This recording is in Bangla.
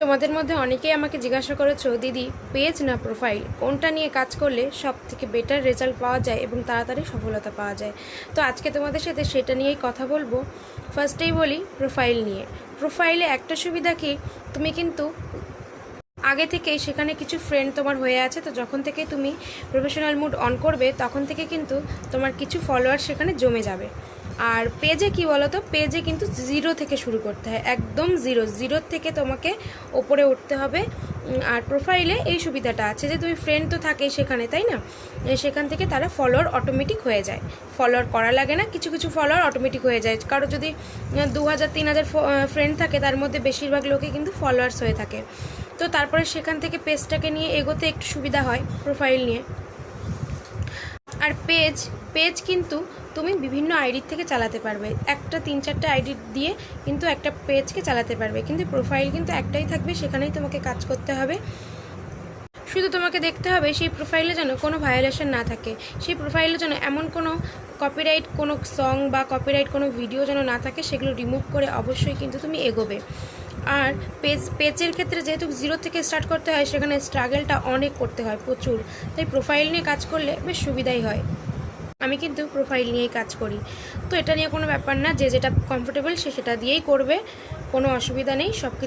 তোমাদের মধ্যে অনেকেই আমাকে জিজ্ঞাসা করেছ দিদি পেজ না প্রোফাইল কোনটা নিয়ে কাজ করলে সব থেকে বেটার রেজাল্ট পাওয়া যায় এবং তাড়াতাড়ি সফলতা পাওয়া যায়? তো আজকে তোমাদের সাথে সেটা নিয়েই কথা বলব। ফার্স্টেই বলি প্রোফাইল নিয়ে। প্রোফাইলে একটা সুবিধা কি? তুমি কিন্তু আগে থেকেই সেখানে কিছু ফ্রেন্ড তোমার হয়ে আছে, তো যখন থেকে তুমি প্রফেশনাল মুড অন করবে, তখন থেকে কিন্তু তোমার কিছু ফলোয়ার সেখানে জমে যাবে। আর পেজে কি বলো তো পেজে কিন্তু জিরো থেকে শুরু করতে হয়। একদম জিরো জিরোর থেকে তোমাকে ওপরে উঠতে হবে। আর প্রোফাইলে এই সুবিধাটা আছে যে তুমি ফ্রেন্ড তো থাকেই সেখানে, তাই না? সেখান থেকে তারা ফলোয়ার অটোমেটিক হয়ে যায়। ফলোয়ার করা লাগে না, কিছু কিছু ফলোয়ার অটোমেটিক হয়ে যায়। কারও যদি দু হাজার তিন হাজার ফ্রেন্ড থাকে, তার মধ্যে বেশিরভাগ লোকই কিন্তু ফলোয়ার্স হয়ে থাকে। তো তারপরে সেখান থেকে পেজটাকে নিয়ে এগোতে একটু সুবিধা হয় প্রোফাইল নিয়ে। আর পেজ পেজ কিন্তু তুমি বিভিন্ন আইডির থেকে চালাতে পারবে। একটা তিন চারটে আইডি দিয়ে কিন্তু একটা পেজকে চালাতে পারবে। কিন্তু প্রোফাইল কিন্তু একটাই থাকবে, সেখানেই তোমাকে কাজ করতে হবে। শুধু তোমাকে দেখতে হবে সেই প্রোফাইলে যেন কোনো ভায়োলেশন না থাকে। সেই প্রোফাইলে যেন এমন কোনো কপিরাইট কোনো সং বা কপিরাইট কোনো ভিডিও যেন না থাকে, সেগুলো রিমুভ করে অবশ্যই কিন্তু তুমি এগোবে। আর পেজ, পেজের ক্ষেত্রে যেহেতু জিরো থেকে স্টার্ট করতে হয়, সেখানে স্ট্রাগলটা অনেক করতে হয় প্রচুর। তাই প্রোফাইল নিয়ে কাজ করলে বেশ সুবিধাই হয়। আমি কিন্তু প্রোফাইল নিয়েই কাজ করি। তো এটা নিয়ে কোনো ব্যাপার না, যে যেটা কমফোর্টেবল সে সেটা দিয়েই করবে, কোনো অসুবিধা নেই সব